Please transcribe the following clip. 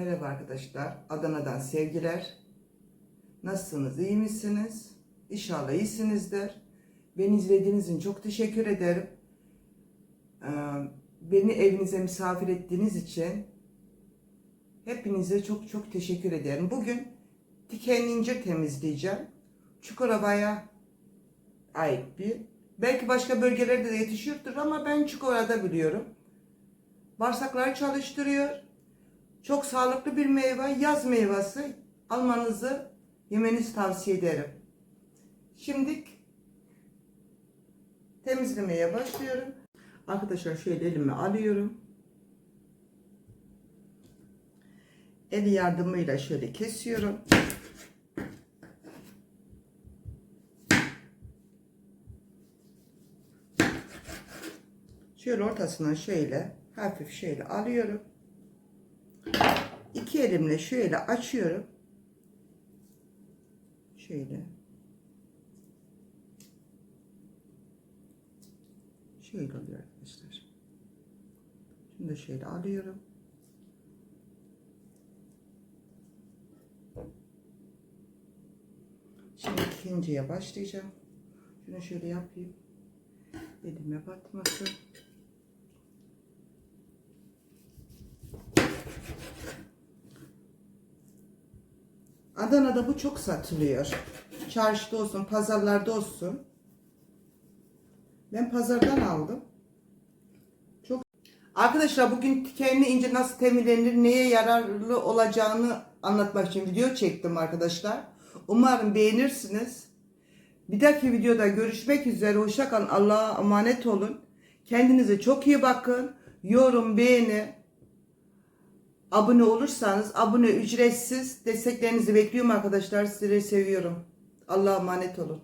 arkadaşlar. Adana'dan sevgiler. Nasılsınız? iyi misiniz? İnşallah iyisinizdir. Beni izlediğiniz için çok teşekkür ederim. Ee, Beni evinize misafir ettiğiniz için hepinize çok çok teşekkür ederim. Bugün dikenli incir temizleyeceğim. Çukurova'ya ait bir. Belki başka bölgelerde de yetişiyordur ama ben Çukurova'da biliyorum. Bağırsakları çalıştırıyor. Çok sağlıklı bir meyve, yaz meyvesi. Almanızı, yemenizi tavsiye ederim. Şimdi temizlemeye başlıyorum. Arkadaşlar şöyle elime alıyorum. El yardımıyla şöyle kesiyorum. Şöyle ortasından şöyle hafif şöyle alıyorum. İki elimle şöyle açıyorum. Şöyle. Şöyle oluyor arkadaşlar. Şimdi de şöyle alıyorum. Şimdi ikinciye başlayacağım. Şunu şöyle yapayım. Elime batmasın. Adana'da bu çok satılıyor. Çarşıda olsun, pazarlarda olsun. Ben pazardan aldım. Çok Arkadaşlar bugün dikenli ince nasıl temizlenir, neye yararlı olacağını anlatmak için video çektim arkadaşlar. Umarım beğenirsiniz. Bir dahaki videoda görüşmek üzere. Hoşça kalın. Allah'a emanet olun. Kendinize çok iyi bakın. Yorum, beğeni, abone olursanız abone ücretsiz desteklerinizi bekliyorum arkadaşlar. Sizleri seviyorum. Allah'a emanet olun.